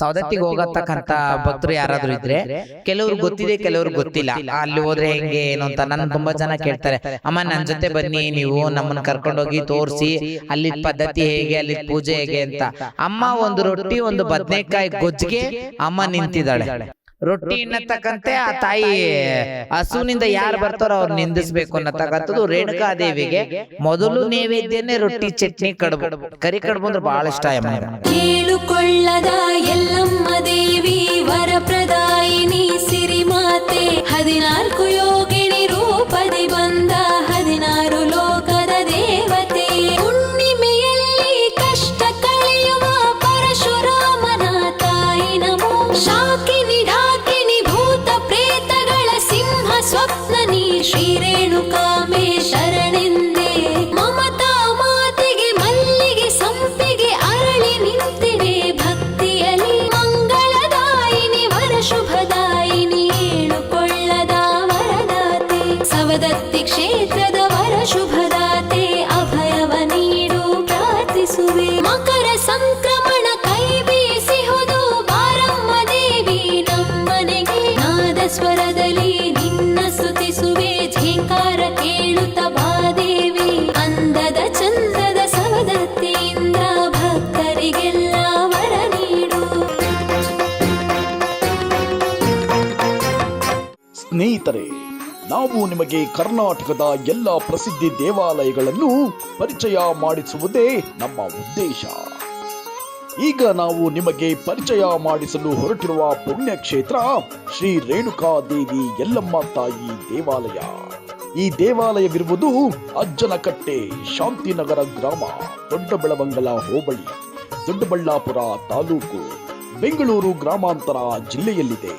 ಸೌದತ್ತಿಗೆ ಹೋಗತಕ್ಕಂತ ಭಕ್ತರು ಯಾರಾದ್ರೂ ಇದ್ರೆ ಕೆಲವ್ರು ಗೊತ್ತಿದೆ ಕೆಲವ್ರು ಗೊತ್ತಿಲ್ಲ. ಅಲ್ಲಿ ಹೋದ್ರೆ ಹೆಂಗೆ ಏನು ಅಂತ ನನ್ನ ತುಂಬಾ ಜನ ಕೇಳ್ತಾರೆ. ಅಮ್ಮ ನನ್ ಜೊತೆ ಬನ್ನಿ ನೀವು ನಮ್ಮನ್ನ ಕರ್ಕೊಂಡೋಗಿ ತೋರಿಸಿ ಅಲ್ಲಿ ಪದ್ಧತಿ ಹೇಗೆ ಅಲ್ಲಿ ಪೂಜೆ ಹೇಗೆ ಅಂತ. ಅಮ್ಮ ಒಂದು ರೊಟ್ಟಿ ಒಂದು ಬದನೆಕಾಯಿ ಗೊಜ್ಜಿಗೆ ಅಮ್ಮ ನಿಂತಿದ್ದಾಳೆ. ರೊಟ್ಟಿ ಅನ್ನತಕ್ಕಂತೆ ಆ ತಾಯಿ. ಹಸುವಿನಿಂದ ಯಾರು ಬರ್ತಾರೋ ಅವ್ರು ನಿಂದಿಸ್ಬೇಕು ಅನ್ನತಕ್ಕಂಥದ್ದು ರೇಣುಕಾದೇವಿಗೆ. ಮೊದಲು ನೈವೇದ್ಯನೇ ರೊಟ್ಟಿ ಚಟ್ನಿ ಕಡುಬು. ಕರಿ ಕಡುಬು ಅಂದ್ರೆ ಬಹಳ ಇಷ್ಟ ಕೇಳುಕೊಳ್ಳದ ಎಲ್ಲಮ್ಮ ದೇವಿ ವರಪ್ರದಾಯಿನಿ ಸಿರಿಮಾತೆ. ಹದಿನಾಲ್ಕು ಯೋಗಿಣಿ ರೂಪದಿ ಬಂದ ಶ್ರೀ ರೇಣುಕಾಮೇ ಶರಣೆಂದೇ. ಮಮತಾ ಮಾತೆಗೆ ಮಲ್ಲಿಗೆ ಸಂಪಿಗೆ ಅರಳಿ ನಿಂತಿದೆ ಭಕ್ತಿಯಲ್ಲಿ. ಮಂಗಳದಾಯಿನಿ ವರ ಶುಭದಾಯಿನಿ ಏಳುಕೊಳ್ಳದ ವರದಾತೆ. ಸವದತ್ತಿ ಕ್ಷೇತ್ರದ ವರ ಶುಭದಾತೆ ಅಭಯವ ನೀಡು, ಪ್ರಾರ್ಥಿಸುವೆ. ಮಕರ ಸಂಕ್ರಮಣ ಕೈ ಬೀಸಿಹುದು ಬಾರಮ್ಮ ದೇವಿ ನಮ್ಮನೆಗೆ. ನಾದ ಸ್ನೇಹಿತರೆ ನಾವು ನಿಮಗೆ ಕರ್ನಾಟಕದ ಎಲ್ಲ ಪ್ರಸಿದ್ಧಿ ದೇವಾಲಯಗಳನ್ನು ಪರಿಚಯ ಮಾಡಿಸುವುದೇ ನಮ್ಮ ಉದ್ದೇಶ. ಈಗ ನಾವು ನಿಮಗೆ ಪರಿಚಯ ಮಾಡಿಸಲು ಹೊರಟಿರುವ ಪುಣ್ಯಕ್ಷೇತ್ರ ಶ್ರೀ ರೇಣುಕಾ ದೇವಿ ಯಲ್ಲಮ್ಮ ತಾಯಿ ದೇವಾಲಯ. ಈ ದೇವಾಲಯವಿರುವುದು ಅಜ್ಜನಕಟ್ಟೆ ಶಾಂತಿನಗರ ಗ್ರಾಮ, ದೊಡ್ಡಬೆಳವಂಗಲ ಹೋಬಳಿ, ದೊಡ್ಡಬಳ್ಳಾಪುರ ತಾಲೂಕು, ಬೆಂಗಳೂರು ಗ್ರಾಮಾಂತರ ಜಿಲ್ಲೆಯಲ್ಲಿದೆ.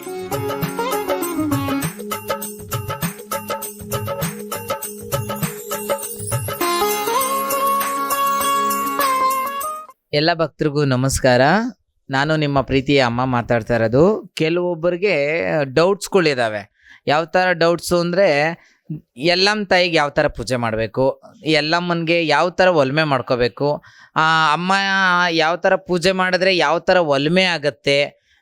ಎಲ್ಲ ಭಕ್ತರಿಗೂ ನಮಸ್ಕಾರ. ನಾನು ನಿಮ್ಮ ಪ್ರೀತಿಯ ಅಮ್ಮ ಮಾತಾಡ್ತಾ ಇರೋದು. ಕೆಲವೊಬ್ಬರಿಗೆ ಡೌಟ್ಸ್ಗಳಿದ್ದಾವೆ ಯಾವ ಥರ ಡೌಟ್ಸು ಅಂದರೆ ಎಲ್ಲಮ್ಮ ತಾಯಿಗೆ ಯಾವ ಥರ ಪೂಜೆ ಮಾಡಬೇಕು, ಎಲ್ಲಮ್ಮನಿಗೆ ಯಾವ ಥರ ಒಲ್ಮೆ ಮಾಡ್ಕೋಬೇಕು ಅಮ್ಮ ಯಾವ ಥರ ಪೂಜೆ ಮಾಡಿದ್ರೆ ಯಾವ ಥರ ಒಲ್ಮೆ ಆಗುತ್ತೆ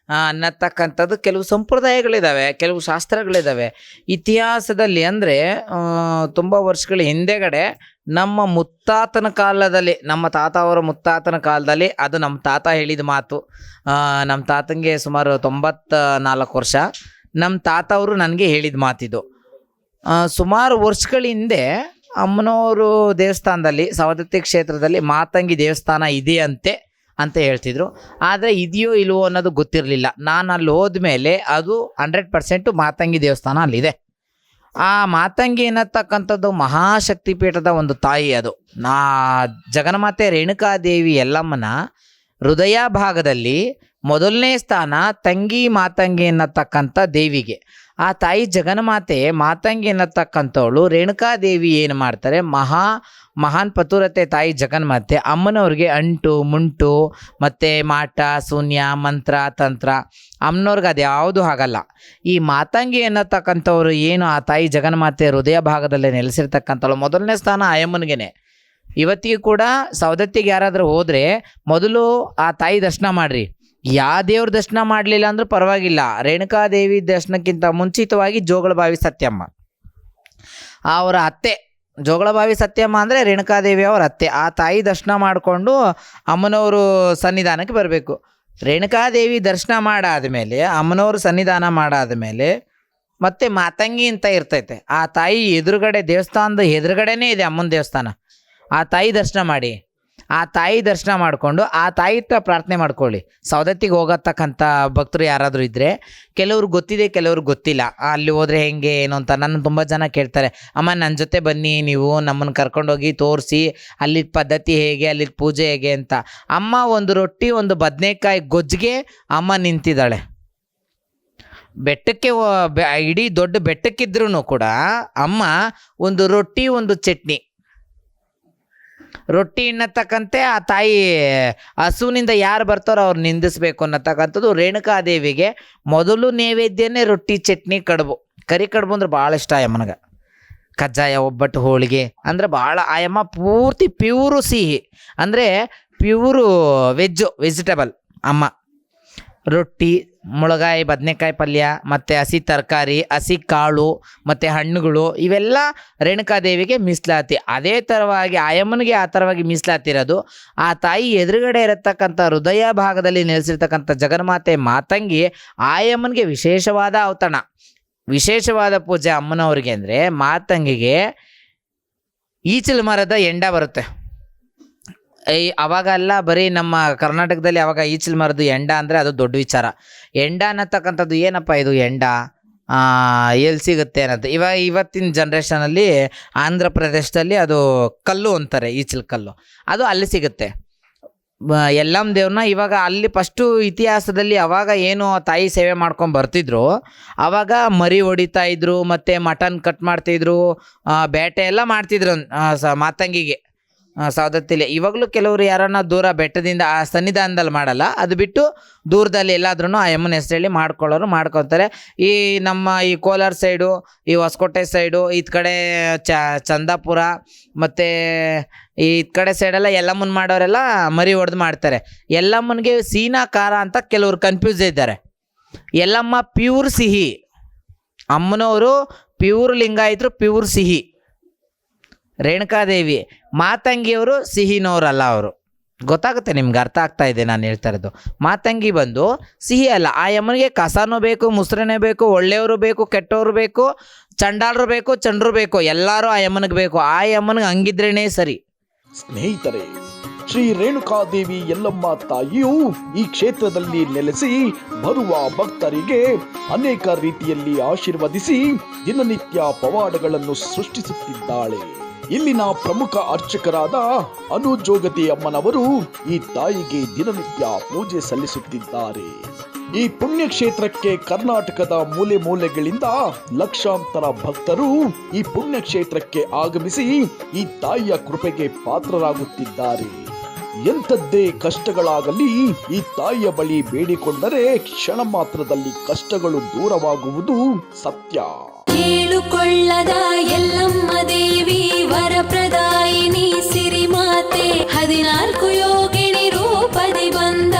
ಅನ್ನತಕ್ಕಂಥದ್ದು ಕೆಲವು ಸಂಪ್ರದಾಯಗಳಿದ್ದಾವೆ ಕೆಲವು ಶಾಸ್ತ್ರಗಳಿದ್ದಾವೆ ಇತಿಹಾಸದಲ್ಲಿ ಅಂದರೆ ತುಂಬ ವರ್ಷಗಳ ಹಿಂದೆಗಡೆ ನಮ್ಮ ಮುತ್ತಾತನ ಕಾಲದಲ್ಲಿ, ನಮ್ಮ ತಾತ ಅವರ ಮುತ್ತಾತನ ಕಾಲದಲ್ಲಿ ಅದು ನಮ್ಮ ತಾತ ಹೇಳಿದ ಮಾತು. ನಮ್ಮ ತಾತನಿಗೆ ಸುಮಾರು ತೊಂಬತ್ತ ನಾಲ್ಕು ವರ್ಷ. ನಮ್ಮ ತಾತ ಅವರು ನನಗೆ ಹೇಳಿದ ಮಾತಿದು. ಸುಮಾರು ವರ್ಷಗಳ ಹಿಂದೆ ಅಮ್ಮನವರು ದೇವಸ್ಥಾನದಲ್ಲಿ, ಸವದತ್ತಿ ಕ್ಷೇತ್ರದಲ್ಲಿ ಮಾತಂಗಿ ದೇವಸ್ಥಾನ ಇದೆಯಂತೆ ಅಂತ ಹೇಳ್ತಿದ್ರು. ಆದರೆ ಇದೆಯೋ ಇಲ್ವೋ ಅನ್ನೋದು ಗೊತ್ತಿರಲಿಲ್ಲ. ನಾನು ಅಲ್ಲಿ ಹೋದ್ಮೇಲೆ ಅದು ಹಂಡ್ರೆಡ್ ಪರ್ಸೆಂಟು ಮಾತಂಗಿ ದೇವಸ್ಥಾನ ಅಲ್ಲಿದೆ. ಆ ಮಾತಂಗಿ ಅನ್ನತಕ್ಕಂಥದ್ದು ಮಹಾಶಕ್ತಿ ಪೀಠದ ಒಂದು ತಾಯಿ ಅದು. ನಾ ಜಗನ್ಮಾತೆ ರೇಣುಕಾದೇವಿ ಎಲ್ಲಮ್ಮನ ಹೃದಯ ಭಾಗದಲ್ಲಿ ಮೊದಲನೇ ಸ್ಥಾನ ತಂಗಿ ಮಾತಂಗಿ ಅನ್ನತಕ್ಕಂಥ ದೇವಿಗೆ. ಆ ತಾಯಿ ಜಗನ್ಮಾತೆ ಮಾತಂಗಿ ಅನ್ನತಕ್ಕಂಥವಳು. ರೇಣುಕಾದೇವಿ ಏನು ಮಾಡ್ತಾರೆ? ಮಹಾ, ಮಹಾನ್ ಪತುರತೆ ತಾಯಿ ಜಗನ್ಮಾತೆ. ಅಮ್ಮನವ್ರಿಗೆ ಅಂಟು, ಮುಂಟು, ಮತ್ತು ಮಾಟ, ಶೂನ್ಯ, ಮಂತ್ರ, ತಂತ್ರ. ಅಮ್ಮನವ್ರಿಗೆ ಅದು ಯಾವುದು ಆಗಲ್ಲ. ಈ ಮಾತಂಗಿ ಅನ್ನತಕ್ಕಂಥವ್ರು ಏನು ಆ ತಾಯಿ ಜಗನ್ಮಾತೆ ಹೃದಯ ಭಾಗದಲ್ಲಿ ನೆಲೆಸಿರ್ತಕ್ಕಂಥವಳು? ಮೊದಲನೇ ಸ್ಥಾನ ಅಯ್ಯಮ್ಮನಿಗೆನೆ. ಇವತ್ತಿಗೂ ಕೂಡ ಸವದತ್ತಿಗೆ ಯಾರಾದರೂ ಹೋದರೆ ಮೊದಲು ಆ ತಾಯಿ ದರ್ಶನ ಮಾಡ್ರಿ. ಯಾವ ದೇವ್ರ ದರ್ಶನ ಮಾಡಲಿಲ್ಲ ಅಂದ್ರೂ ಪರವಾಗಿಲ್ಲ. ರೇಣುಕಾದೇವಿ ದರ್ಶನಕ್ಕಿಂತ ಮುಂಚಿತವಾಗಿ ಜೋಗಳಬಾವಿ ಸತ್ಯಮ್ಮ. ಅವರ ಅತ್ತೆ, ಜೋಗಳಬಾವಿ ಸತ್ಯಮ್ಮ ಅಂದರೆ ರೇಣುಕಾದೇವಿ ಅವರ ಅತ್ತೆ. ಆ ತಾಯಿ ದರ್ಶನ ಮಾಡಿಕೊಂಡು ಅಮ್ಮನವರು ಸನ್ನಿಧಾನಕ್ಕೆ ಬರಬೇಕು. ರೇಣುಕಾದೇವಿ ದರ್ಶನ ಮಾಡಾದ ಮೇಲೆ ಅಮ್ಮನವರು ಸನ್ನಿಧಾನ ಮಾಡಾದ ಮೇಲೆ ಮತ್ತೆ ಮಾತಂಗಿ ಅಂತ ಇರ್ತೈತೆ. ಆ ತಾಯಿ ಎದುರುಗಡೆ ದೇವಸ್ಥಾನದ ಎದುರುಗಡೆನೇ ಇದೆ ಅಮ್ಮನ ದೇವಸ್ಥಾನ. ಆ ತಾಯಿ ದರ್ಶನ ಮಾಡಿ. ಆ ತಾಯಿ ದರ್ಶನ ಮಾಡಿಕೊಂಡು, ಆ ತಾಯಿ ಹತ್ರ ಪ್ರಾರ್ಥನೆ ಮಾಡ್ಕೊಳ್ಳಿ. ಸೌದತ್ತಿಗೆ ಹೋಗತಕ್ಕಂಥ ಭಕ್ತರು ಯಾರಾದರೂ ಇದ್ದರೆ ಕೆಲವ್ರು ಗೊತ್ತಿದೆ, ಕೆಲವ್ರು ಗೊತ್ತಿಲ್ಲ. ಅಲ್ಲಿ ಹೋದರೆ ಹೆಂಗೆ, ಏನು ಅಂತ ನನ್ನ ತುಂಬ ಜನ ಕೇಳ್ತಾರೆ. ಅಮ್ಮ ನನ್ನ ಜೊತೆ ಬನ್ನಿ, ನೀವು ನಮ್ಮನ್ನು ಕರ್ಕೊಂಡೋಗಿ ತೋರಿಸಿ ಅಲ್ಲಿ ಪದ್ಧತಿ ಹೇಗೆ ಅಲ್ಲಿ ಪೂಜೆ ಹೇಗೆ ಅಂತ. ಅಮ್ಮ ಒಂದು ರೊಟ್ಟಿ, ಒಂದು ಬದನೆಕಾಯಿ ಗೊಜ್ಜಿಗೆ ಅಮ್ಮ ನಿಂತಿದ್ದಾಳೆ. ಬೆಟ್ಟಕ್ಕೆ ಇಡೀ ದೊಡ್ಡ ಬೆಟ್ಟಕ್ಕಿದ್ರೂ ಕೂಡ ಅಮ್ಮ ಒಂದು ರೊಟ್ಟಿ, ಒಂದು ಚಟ್ನಿ. ರೊಟ್ಟಿ ಅನ್ನತಕ್ಕಂತೆ ಆ ತಾಯಿ ಹಸುವಿನಿಂದ ಯಾರು ಬರ್ತಾರೋ ಅವ್ರು ನಿಂದಿಸ್ಬೇಕು ಅನ್ನತಕ್ಕಂಥದ್ದು ರೇಣುಕಾದೇವಿಗೆ ಮೊದಲು ನೈವೇದ್ಯನೇ ರೊಟ್ಟಿ ಚಟ್ನಿ ಕಡುಬು. ಕರಿ ಕಡುಬು ಅಂದ್ರೆ ಭಾಳ ಇಷ್ಟ ಅಮ್ಮನಿಗೆ ಕಜ್ಜಾಯ, ಒಬ್ಬಟ್ಟು, ಹೋಳಿಗೆ ಅಂದರೆ ಭಾಳ ಆಯಮ್ಮ ಪೂರ್ತಿ ಪ್ಯೂರು ಸಿಹಿ. ಅಂದರೆ ಪ್ಯೂರು ವೆಜ್ಜು ವೆಜಿಟೇಬಲ್ ಅಮ್ಮ. ರೊಟ್ಟಿ, ಮುಳಗಾಯಿ, ಬದನೆಕಾಯಿ ಪಲ್ಯ, ಮತ್ತು ಹಸಿ ತರಕಾರಿ, ಹಸಿ ಕಾಳು, ಮತ್ತು ಹಣ್ಣುಗಳು, ಇವೆಲ್ಲ ರೇಣುಕಾದೇವಿಗೆ ಮೀಸಲಾತಿ. ಅದೇ ಥರವಾಗಿ ಆಯಮ್ಮನಿಗೆ ಆ ಥರವಾಗಿ ಮೀಸಲಾತಿರೋದು ಆ ತಾಯಿ ಎದುರುಗಡೆ ಇರತಕ್ಕಂಥ ಹೃದಯ ಭಾಗದಲ್ಲಿ ನೆಲೆಸಿರ್ತಕ್ಕಂಥ ಜಗನ್ಮಾತೆ ಮಾತಂಗಿ ಆಯಮ್ಮನಿಗೆ ವಿಶೇಷವಾದ ಔತಣ. ವಿಶೇಷವಾದ ಪೂಜೆ ಅಮ್ಮನವ್ರಿಗೆ ಅಂದರೆ ಮಾತಂಗಿಗೆ ಈಚಲು ಮರದ ಎಂಡ ಬರುತ್ತೆ. ಈ ಅವಾಗೆಲ್ಲ ಬರೀ ನಮ್ಮ ಕರ್ನಾಟಕದಲ್ಲಿ ಅವಾಗ ಈಚಲ್ ಮರದು ಎಂಡ ಅಂದರೆ ಅದು ದೊಡ್ಡ ವಿಚಾರ. ಎಂಡ ಅನ್ನತಕ್ಕಂಥದ್ದು ಏನಪ್ಪ ಇದು ಎಂಡ? ಎಲ್ಲಿ ಸಿಗುತ್ತೆ ಅನ್ನೋದು. ಇವಾಗ ಇವತ್ತಿನ ಜನ್ರೇಷನಲ್ಲಿ ಆಂಧ್ರ ಪ್ರದೇಶದಲ್ಲಿ ಅದು ಕಲ್ಲು ಅಂತಾರೆ, ಈಚಲ್ ಕಲ್ಲು. ಅದು ಅಲ್ಲಿ ಸಿಗುತ್ತೆ. ಎಲ್ಲಮ್ ಎಲ್ಲಮ್ಮ ದೇವ್ರನ್ನ ಇವಾಗ ಅಲ್ಲಿ ಫಸ್ಟು ಇತಿಹಾಸದಲ್ಲಿ ಅವಾಗ ಏನು ತಾಯಿ ಸೇವೆ ಮಾಡ್ಕೊಂಡು ಬರ್ತಿದ್ರು, ಅವಾಗ ಮರಿ ಹೊಡಿತಾ ಇದ್ರು, ಮತ್ತು ಮಟನ್ ಕಟ್ ಮಾಡ್ತಿದ್ರು ಬೇಟೆ ಎಲ್ಲ ಮಾಡ್ತಿದ್ರು ಮಾತಂಗಿಗೆ. ಆ, ಸವದತ್ತಿಲಿ ಇವಾಗಲೂ ಕೆಲವರು ಯಾರನ್ನ ದೂರ ಬೆಟ್ಟದಿಂದ ಆ ಸನ್ನಿಧಾನದಲ್ಲಿ ಮಾಡಲ್ಲ. ಅದು ಬಿಟ್ಟು ದೂರದಲ್ಲಿ ಎಲ್ಲಾದ್ರೂ ಆ ಯಮ್ಮನ ಹೆಸರಲ್ಲಿ ಮಾಡ್ಕೊಳ್ಳೋರು ಮಾಡ್ಕೊತಾರೆ ಈ ನಮ್ಮ ಈ ಕೋಲಾರ ಸೈಡು ಈ ಹೊಸಕೋಟೆ ಸೈಡು ಈ ಕಡೆ ಚಂದಾಪುರ ಮತ್ತು ಈ ಕಡೆ ಸೈಡೆಲ್ಲ ಎಲ್ಲಮ್ಮನ ಮಾಡೋರೆಲ್ಲ ಮರಿ ಹೊಡೆದು ಮಾಡ್ತಾರೆ. ಎಲ್ಲಮ್ಮನಿಗೆ ಸೀನಾ ಖಾರ ಅಂತ ಕೆಲವರು ಕನ್ಫ್ಯೂಸ್ ಇದ್ದಾರೆ. ಎಲ್ಲಮ್ಮ ಪ್ಯೂರ್ ಸಿಹಿ. ಅಮ್ಮನವರು ಪ್ಯೂರ್ ಲಿಂಗಾಯತರು ಪ್ಯೂರ್ ಸಿಹಿ. ರೇಣುಕಾದೇವಿ, ಮಾತಂಗಿಯವರು ಸಿಹಿನೋರಲ್ಲ ಅವರು. ಗೊತ್ತಾಗುತ್ತೆ ನಿಮ್ಗೆ ಅರ್ಥ ಆಗ್ತಾ ಇದೆ ನಾನು ಹೇಳ್ತಾ ಇರೋದು. ಮಾತಂಗಿ ಬಂದು, ಸಿಹಿ ಅಲ್ಲ, ಆ ಯಮ್ಮನಿಗೆ ಕಸನೂ ಬೇಕು, ಮುಸ್ರನೇ ಬೇಕು, ಒಳ್ಳೆಯವರು ಬೇಕು, ಕೆಟ್ಟವರು ಬೇಕು ಚಂಡಾಳರು ಬೇಕು, ಚಂಡ್ರು ಬೇಕು, ಎಲ್ಲರೂ ಆ ಯಮ್ಮನಿಗೆ ಬೇಕು. ಆ ಯಮ್ಮನಿಗೆ ಹಂಗಿದ್ರೇನೆ ಸರಿ. ಸ್ನೇಹಿತರೆ, ಶ್ರೀ ರೇಣುಕಾದೇವಿ ಎಲ್ಲಮ್ಮ ತಾಯಿಯು ಈ ಕ್ಷೇತ್ರದಲ್ಲಿ ನೆಲೆಸಿ, ಬರುವ ಭಕ್ತರಿಗೆ ಅನೇಕ ರೀತಿಯಲ್ಲಿ ಆಶೀರ್ವದಿಸಿ ದಿನನಿತ್ಯ ಪವಾಡಗಳನ್ನು ಸೃಷ್ಟಿಸುತ್ತಿದ್ದಾಳೆ. ಇಲ್ಲಿನ ಪ್ರಮುಖ ಅರ್ಚಕರಾದ ಅನುಜೋಗತಿ ಅಮ್ಮನವರು ಈ ತಾಯಿಗೆ ದಿನನಿತ್ಯ ಪೂಜೆ ಸಲ್ಲಿಸುತ್ತಿದ್ದಾರೆ. ಈ ಪುಣ್ಯಕ್ಷೇತ್ರಕ್ಕೆ ಕರ್ನಾಟಕದ ಮೂಲೆ ಮೂಲೆಗಳಿಂದ ಲಕ್ಷಾಂತರ ಭಕ್ತರು ಈ ಪುಣ್ಯಕ್ಷೇತ್ರಕ್ಕೆ ಆಗಮಿಸಿ ಈ ತಾಯಿಯ ಕೃಪೆಗೆ ಪಾತ್ರರಾಗುತ್ತಿದ್ದಾರೆ. ಎಂಥದ್ದೇ ಕಷ್ಟಗಳಾಗಲಿ ಈ ತಾಯಿಯ ಬಳಿ ಬೇಡಿಕೊಂಡರೆ ಕ್ಷಣ ಮಾತ್ರದಲ್ಲಿ ಕಷ್ಟಗಳು ದೂರವಾಗುವುದು ಸತ್ಯ. ಕೇಳುಕೊಳ್ಳದ ಎಲ್ಲಮ್ಮ ದೇವಿ ವರಪ್ರದಾಯಿನಿ ಸಿರಿಮಾತೆ ಹದಿನಾಲ್ಕು ಯೋಗಿನಿ ರೂಪದಿ ಬಂದ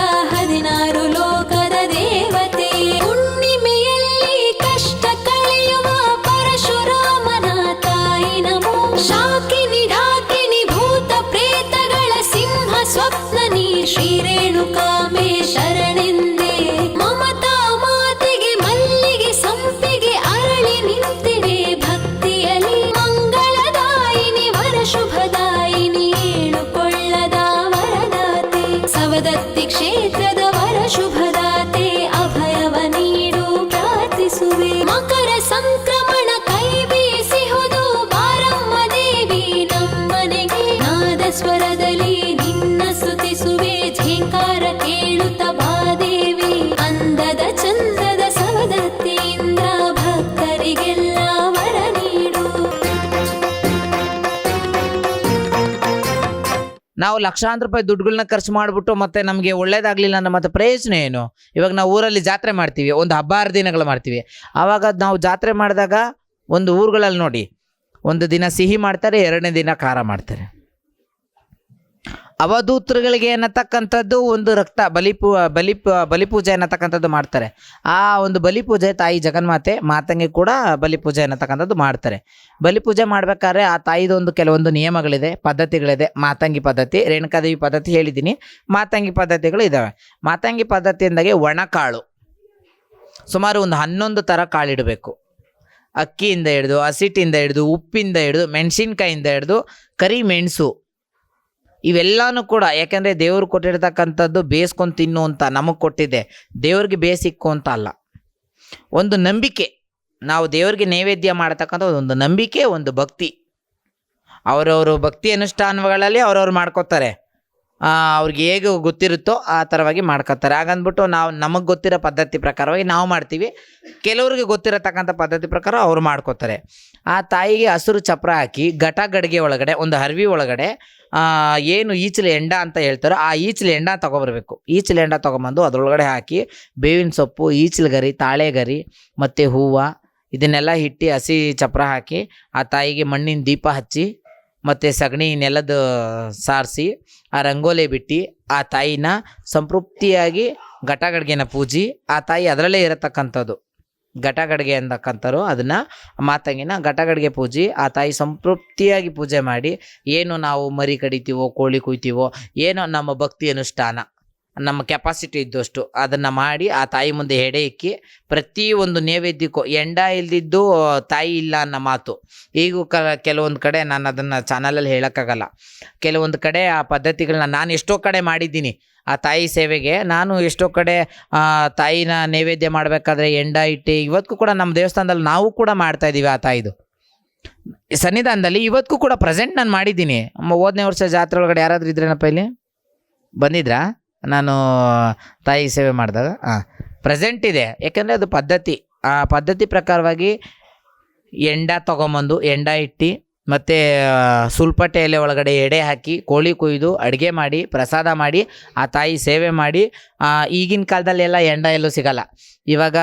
ಪ್ರಾರ್ಥಿಸುವೆ ಮಕರ ನಾವು ಲಕ್ಷಾಂತರ ರೂಪಾಯಿ ದುಡ್ಡುಗಳನ್ನ ಖರ್ಚು ಮಾಡಿಬಿಟ್ಟು ಮತ್ತೆ ನಮಗೆ ಒಳ್ಳೇದಾಗಲಿಲ್ಲ ಅನ್ನೋ ಮತ್ತೆ ಪ್ರಯೋಜನ ಏನು? ಇವಾಗ ನಾವು ಊರಲ್ಲಿ ಜಾತ್ರೆ ಮಾಡ್ತೀವಿ, ಒಂದು ಹಬ್ಬ ಹರಿದಿನಗಳು ಮಾಡ್ತೀವಿ. ಆವಾಗ ನಾವು ಜಾತ್ರೆ ಮಾಡಿದಾಗ ಒಂದು ಊರುಗಳಲ್ಲಿ ನೋಡಿ, ಒಂದು ದಿನ ಸಿಹಿ ಮಾಡ್ತಾರೆ, ಎರಡನೇ ದಿನ ಖಾರ ಮಾಡ್ತಾರೆ. ಅವಧೂತರುಗಳಿಗೆ ಅನ್ನತಕ್ಕಂಥದ್ದು ಒಂದು ರಕ್ತ, ಬಲಿಪು ಬಲಿ ಬಲಿಪೂಜೆ ಅನ್ನತಕ್ಕಂಥದ್ದು ಮಾಡ್ತಾರೆ. ಆ ಒಂದು ಬಲಿಪೂಜೆ ತಾಯಿ ಜಗನ್ಮಾತೆ ಮಾತಂಗಿ ಕೂಡ ಬಲಿಪೂಜೆ ಅನ್ನತಕ್ಕಂಥದ್ದು ಮಾಡ್ತಾರೆ. ಬಲಿಪೂಜೆ ಮಾಡಬೇಕಾದ್ರೆ ಆ ತಾಯಿದೊಂದು ಕೆಲವೊಂದು ನಿಯಮಗಳಿದೆ, ಪದ್ಧತಿಗಳಿದೆ. ಮಾತಂಗಿ ಪದ್ಧತಿ, ರೇಣುಕಾದೇವಿ ಪದ್ಧತಿ ಹೇಳಿದ್ದೀನಿ. ಮಾತಂಗಿ ಪದ್ಧತಿಗಳು ಇದ್ದಾವೆ ಮಾತಂಗಿ ಪದ್ಧತಿಯಿಂದಾಗೆ ಒಣಕಾಳು ಸುಮಾರು ಒಂದು ಹನ್ನೊಂದು ಥರ ಕಾಳಿಡಬೇಕು. ಅಕ್ಕಿಯಿಂದ ಹಿಡಿದು ಹಸಿಟ್ಟಿಂದ ಹಿಡಿದು, ಉಪ್ಪಿಂದ ಹಿಡಿದು, ಮೆಣಸಿನ್ಕಾಯಿಂದ ಹಿಡಿದು, ಕರಿ ಮೆಣಸು. ಇವೆಲ್ಲನೂ ಕೂಡ, ಯಾಕೆಂದರೆ ದೇವರು ಕೊಟ್ಟಿರ್ತಕ್ಕಂಥದ್ದು ಬೇಯಿಸ್ಕೊಂಡು ತಿನ್ನು ಅಂತ ನಮಗೆ ಕೊಟ್ಟಿದೆ. ದೇವ್ರಿಗೆ ಬೇಯಿಸಿಕ್ಕು ಅಂತ ಅಲ್ಲ. ಒಂದು ನಂಬಿಕೆ. ನಾವು ದೇವರಿಗೆ ನೈವೇದ್ಯ ಮಾಡತಕ್ಕಂಥ ಒಂದು ನಂಬಿಕೆ, ಒಂದು ಭಕ್ತಿ. ಅವರವರ ಭಕ್ತಿ ಅನುಷ್ಠಾನಗಳಲ್ಲಿ ಅವ್ರವ್ರು ಮಾಡ್ಕೋತಾರೆ. ಅವ್ರಿಗೆ ಹೇಗೆ ಗೊತ್ತಿರುತ್ತೋ ಆ ಥರವಾಗಿ ಮಾಡ್ಕೋತಾರೆ. ಹಾಗಂದ್ಬಿಟ್ಟು ನಾವು, ನಮಗೆ ಗೊತ್ತಿರೋ ಪದ್ಧತಿ ಪ್ರಕಾರವಾಗಿ ನಾವು ಮಾಡ್ತೀವಿ. ಕೆಲವ್ರಿಗೆ ಗೊತ್ತಿರತಕ್ಕಂಥ ಪದ್ಧತಿ ಪ್ರಕಾರ ಅವ್ರು ಮಾಡ್ಕೋತಾರೆ. ಆ ತಾಯಿಗೆ ಹಸಿರು ಚಪ್ರ ಹಾಕಿ ಘಟ ಗಡಿಗೆ ಒಳಗಡೆ, ಒಂದು ಹರಿವಿ ಒಳಗಡೆ ಏನು ಈಚಲ ಎಂಡ ಅಂತ ಹೇಳ್ತಾರೋ ಆ ಈಚಲೆ ಎಂಡ ತೊಗೊಬರ್ಬೇಕು. ಈಚಲೆ ಎಂಡ ತೊಗೊಂಬಂದು ಅದರೊಳಗಡೆ ಹಾಕಿ ಬೇವಿನ ಸೊಪ್ಪು, ಈಚಲ ಗರಿ, ತಾಳೆ ಗರಿ, ಮತ್ತು ಹೂವು, ಇದನ್ನೆಲ್ಲ ಹಿಟ್ಟಿ ಹಸಿ ಚಪ್ರ ಹಾಕಿ ಆ ತಾಯಿಗೆ ಮಣ್ಣಿನ ದೀಪ ಹಚ್ಚಿ, ಮತ್ತು ಸಗಣಿ ನೆಲದ ಸಾರಿಸಿ, ಆ ರಂಗೋಲೆ ಬಿಟ್ಟು ಆ ತಾಯಿನ ಸಂಪೃಪ್ತಿಯಾಗಿ ಘಟಗಡ್ಗೆನ ಪೂಜಿ, ಆ ತಾಯಿ ಅದರಲ್ಲೇ ಇರತಕ್ಕಂಥದ್ದು. ಘಟಗಡ್ಗೆ ಅಂತಕ್ಕಂಥವ್ರು ಅದನ್ನು ಮಾತಂಗಿನ ಘಟಗಡಿಗೆ ಪೂಜೆ, ಆ ತಾಯಿ ಸಂತೃಪ್ತಿಯಾಗಿ ಪೂಜೆ ಮಾಡಿ, ಏನು ನಾವು ಮರಿ ಕಡಿತೀವೋ, ಕೋಳಿ ಕುಯ್ತೀವೋ, ಏನೋ ನಮ್ಮ ಭಕ್ತಿ ಅನುಷ್ಠಾನ. ನಮ್ಮ ಕೆಪಾಸಿಟಿ ಇದ್ದಷ್ಟು ಅದನ್ನು ಮಾಡಿ ಆ ತಾಯಿ ಮುಂದೆ ಎಡೆ ಇಕ್ಕಿ ಪ್ರತಿ ಒಂದು ನೈವೇದ್ಯಕ್ಕೂ ಎಂಡ ಇಲ್ದಿದ್ದು ತಾಯಿ ಇಲ್ಲ ಅನ್ನೋ ಮಾತು. ಈಗೂ ಕ, ಕೆಲವೊಂದು ಕಡೆ ನಾನು ಅದನ್ನು ಚಾನಲಲ್ಲಿ ಹೇಳೋಕ್ಕಾಗಲ್ಲ. ಕೆಲವೊಂದು ಕಡೆ ಆ ಪದ್ಧತಿಗಳನ್ನ ನಾನು ಎಷ್ಟೋ ಕಡೆ ಮಾಡಿದ್ದೀನಿ. ಆ ತಾಯಿ ಸೇವೆಗೆ ನಾನು ಎಷ್ಟೋ ಕಡೆ ತಾಯಿನ ನೈವೇದ್ಯ ಮಾಡಬೇಕಾದ್ರೆ ಎಂಡ ಇಟ್ಟು ಇವತ್ತಿಗೂ ಕೂಡ ನಮ್ಮ ದೇವಸ್ಥಾನದಲ್ಲಿ ನಾವು ಕೂಡ ಮಾಡ್ತಾ ಇದ್ದೀವಿ ಆ ತಾಯಿದು. ಸನ್ನಿಧಾನದಲ್ಲಿ ಇವತ್ತಿಗೂ ಕೂಡ ಪ್ರೆಸೆಂಟ್ ನಾನು ಮಾಡಿದ್ದೀನಿ. ಹೋದ್ನೇ ವರ್ಷ ಜಾತ್ರೆ ಒಳಗಡೆ ಯಾರಾದರೂ ಇದ್ರೇನಪ್ಪ ಇಲ್ಲಿ? ಬಂದಿದ್ರಾ? ನಾನು, ತಾಯಿ ಸೇವೆ ಮಾಡಿದಾಗ ಹಾಂ ಪ್ರೆಸೆಂಟ್ ಇದೆ. ಯಾಕೆಂದರೆ ಅದು ಪದ್ಧತಿ. ಆ ಪದ್ಧತಿ ಪ್ರಕಾರವಾಗಿ ಎಂಡ ತೊಗೊಂಬಂದು, ಎಂಡ ಇಟ್ಟು, ಮತ್ತು ಸುಲ್ಪಟ್ಟೆ ಎಲೆ ಒಳಗಡೆ ಎಡೆ ಹಾಕಿ, ಕೋಳಿ ಕೊಯ್ದು, ಅಡುಗೆ ಮಾಡಿ, ಪ್ರಸಾದ ಮಾಡಿ, ಆ ತಾಯಿ ಸೇವೆ ಮಾಡಿ ಈಗಿನ ಕಾಲದಲ್ಲಿ ಎಲ್ಲ ಎಂಡ ಎಲ್ಲೂ ಸಿಗಲ್ಲ. ಇವಾಗ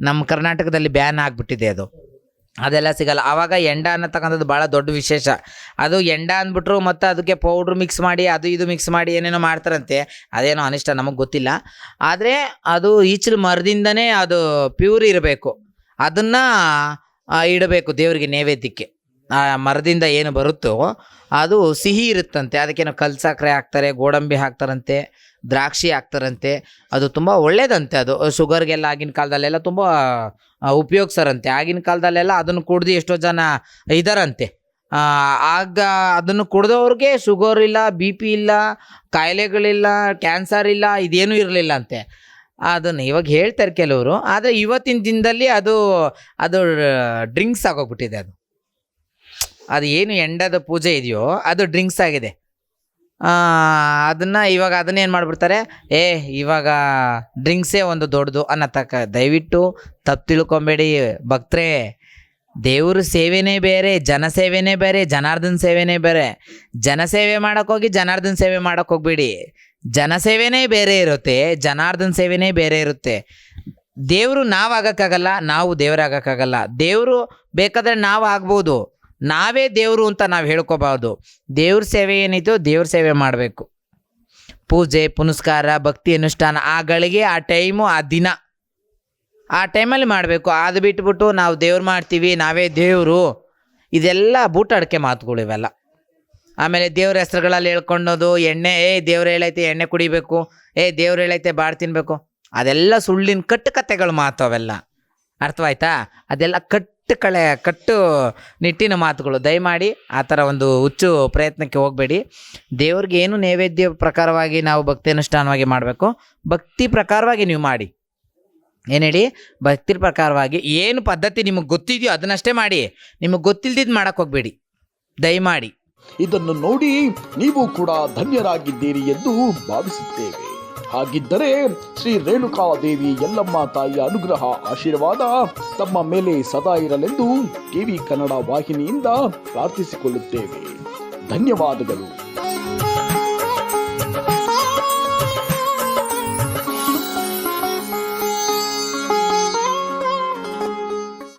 ನಮ್ಮ ಕರ್ನಾಟಕದಲ್ಲಿ ಬ್ಯಾನ್ ಆಗಿಬಿಟ್ಟಿದೆ ಅದು. ಅದೆಲ್ಲ ಸಿಗಲ್ಲ. ಆವಾಗ ಎಂಡ ಅನ್ನತಕ್ಕಂಥದ್ದು ಭಾಳ ದೊಡ್ಡ ವಿಶೇಷ. ಅದು ಎಂಡ ಅಂದ್ಬಿಟ್ರು ಮತ್ತು ಅದಕ್ಕೆ ಪೌಡ್ರ್ ಮಿಕ್ಸ್ ಮಾಡಿ, ಅದು ಇದು ಮಿಕ್ಸ್ ಮಾಡಿ ಏನೇನೋ ಮಾಡ್ತಾರಂತೆ. ಅದೇನೋ ಅನಿಷ್ಟ ನಮಗೆ ಗೊತ್ತಿಲ್ಲ. ಆದರೆ ಅದು ಈಚಲು ಮರದಿಂದನೇ ಅದು ಪ್ಯೂರ್ ಇರಬೇಕು. ಅದನ್ನು ಇಡಬೇಕು ದೇವರಿಗೆ ನೈವೇದ್ಯಕ್ಕೆ. ಆ ಮರದಿಂದ ಏನು ಬರುತ್ತೋ ಅದು ಸಿಹಿ ಇರುತ್ತಂತೆ. ಅದಕ್ಕೇನು ಕಲ್ ಸಕ್ಕರೆ ಹಾಕ್ತಾರೆ, ಗೋಡಂಬಿ ಹಾಕ್ತಾರಂತೆ, ದ್ರಾಕ್ಷಿ ಹಾಕ್ತಾರಂತೆ. ಅದು ತುಂಬ ಒಳ್ಳೇದಂತೆ ಅದು. ಶುಗರ್ಗೆಲ್ಲ ಆಗಿನ ಕಾಲದಲ್ಲೆಲ್ಲ ತುಂಬ ಉಪಯೋಗಿಸ್ತಾರಂತೆ ಆಗಿನ ಕಾಲದಲ್ಲೆಲ್ಲ ಅದನ್ನು ಕುಡ್ದು ಎಷ್ಟೋ ಜನ ಇದಾರಂತೆ. ಆಗ ಅದನ್ನು ಕುಡ್ದವ್ರಿಗೆ ಶುಗರ್ ಇಲ್ಲ, ಬಿ ಪಿ ಇಲ್ಲ, ಕಾಯಿಲೆಗಳಿಲ್ಲ, ಕ್ಯಾನ್ಸರ್ ಇಲ್ಲ, ಇದೇನೂ ಇರಲಿಲ್ಲ ಅಂತೆ ಅದನ್ನು ಇವಾಗ ಹೇಳ್ತಾರೆ ಕೆಲವರು. ಆದರೆ ಇವತ್ತಿನ ದಿನದಲ್ಲಿ ಅದು ಅದು ಡ್ರಿಂಕ್ಸ್ ಆಗೋಗ್ಬಿಟ್ಟಿದೆ ಅದು. ಅದು ಏನು ಎಂಡದ ಪೂಜೆ ಇದೆಯೋ ಅದು ಡ್ರಿಂಕ್ಸ್ ಆಗಿದೆ. ಅದನ್ನು ಇವಾಗ ಅದನ್ನೇನು ಮಾಡಿಬಿಡ್ತಾರೆ? ಏ, ಇವಾಗ ಡ್ರಿಂಕ್ಸೇ ಒಂದು ದೊಡ್ಡದು ಅನ್ನತಕ್ಕ ದಯವಿಟ್ಟು ತಪ್ಪು ತಿಳ್ಕೊಬೇಡಿ ಭಕ್ತರೇ. ದೇವ್ರ ಸೇವೆನೇ ಬೇರೆ, ಜನ ಜನಸೇವೆನೇ ಬೇರೆ, ಜನಾರ್ದನ್ ಸೇವೆನೇ ಬೇರೆ. ಜನಸೇವೆ ಮಾಡೋಕ್ಕೋಗಿ ಜನಾರ್ದನ್ ಸೇವೆ ಮಾಡೋಕೆ ಹೋಗ್ಬೇಡಿ. ಜನಸೇವೆನೇ ಬೇರೆ ಇರುತ್ತೆ, ಜನಾರ್ದನ್ ಸೇವೆನೇ ಬೇರೆ ಇರುತ್ತೆ. ದೇವರು ನಾವು ಆಗಕ್ಕಾಗಲ್ಲ, ನಾವು ದೇವರಾಗೋಕ್ಕಾಗಲ್ಲ ದೇವರು ಬೇಕಾದರೆ ನಾವು ಆಗ್ಬೋದು. ನಾವೇ ದೇವರು ಅಂತ ನಾವು ಹೇಳ್ಕೋಬಾರ್ದು. ದೇವ್ರ ಸೇವೆ ಏನಿದೆಯೋ ದೇವ್ರ ಸೇವೆ ಮಾಡಬೇಕು. ಪೂಜೆ, ಪುನಸ್ಕಾರ, ಭಕ್ತಿ, ಅನುಷ್ಠಾನ ಆ ಗಳಿಗೆ ಆ ಟೈಮು, ಆ ದಿನ. ಆ ಟೈಮಲ್ಲಿ ಮಾಡಬೇಕು. ಅದು ಬಿಟ್ಬಿಟ್ಟು ನಾವು ದೇವ್ರು ಮಾಡ್ತೀವಿ, ನಾವೇ ದೇವರು. ಇದೆಲ್ಲ ಬೂಟಾಡಿಕೆ ಮಾತುಗಳು ಇವೆಲ್ಲ. ಆಮೇಲೆ ದೇವ್ರ ಹೆಸ್ರುಗಳಲ್ಲಿ ಹೇಳ್ಕೊಂಡೋದು, ಎಣ್ಣೆ, ಏ ದೇವ್ರು ಹೇಳೈತೆ, ಎಣ್ಣೆ ಕುಡಿಬೇಕು, ಏ ದೇವ್ರು ಹೇಳೈತೆ ಬಾಡ್ ತಿನ್ಬೇಕು. ಅದೆಲ್ಲ ಸುಳ್ಳಿನ ಕಟ್ಟು ಕತೆಗಳು ಮಾತು ಅವೆಲ್ಲ. ಅರ್ಥವಾಯ್ತಾ? ಅದೆಲ್ಲ ಕಟ್ಟು ಕಳೆ, ಕಟ್ಟು ನಿಟ್ಟಿನ ಮಾತುಗಳು. ದಯಮಾಡಿ ಆ ಥರ ಒಂದು ಹುಚ್ಚು ಪ್ರಯತ್ನಕ್ಕೆ ಹೋಗಬೇಡಿ. ದೇವ್ರಿಗೆ ಏನು ನೈವೇದ್ಯ ಪ್ರಕಾರವಾಗಿ ನಾವು ಭಕ್ತಿ ಅನುಷ್ಠಾನವಾಗಿ ಮಾಡಬೇಕು? ಭಕ್ತಿ ಪ್ರಕಾರವಾಗಿ ನೀವು ಮಾಡಿ. ಏನು ಹೇಳಿ? ಭಕ್ತಿ ಪ್ರಕಾರವಾಗಿ ಏನು ಪದ್ಧತಿ ನಿಮಗೆ ಗೊತ್ತಿದೆಯೋ ಅದನ್ನಷ್ಟೇ ಮಾಡಿ. ನಿಮಗೆ ಗೊತ್ತಿಲ್ದಿದ್ದು ಮಾಡಕ್ಕೆ ಹೋಗಬೇಡಿ. ದಯಮಾಡಿ. ಇದನ್ನು ನೋಡಿ ನೀವು ಕೂಡ ಧನ್ಯರಾಗಿದ್ದೀರಿ ಎಂದು ಭಾವಿಸುತ್ತೇವೆ. ಹಾಗಿದ್ದರೆ ಶ್ರೀ ರೇಣುಕಾದೇವಿ ಯಲ್ಲಮ್ಮ ತಾಯಿಯ ಅನುಗ್ರಹ ಆಶೀರ್ವಾದ ತಮ್ಮ ಮೇಲೆ ಸದಾ ಇರಲೆಂದು ಟಿವಿ ಕನ್ನಡ ವಾಹಿನಿಯಿಂದ ಪ್ರಾರ್ಥಿಸಿಕೊಳ್ಳುತ್ತೇವೆ. ಧನ್ಯವಾದಗಳು.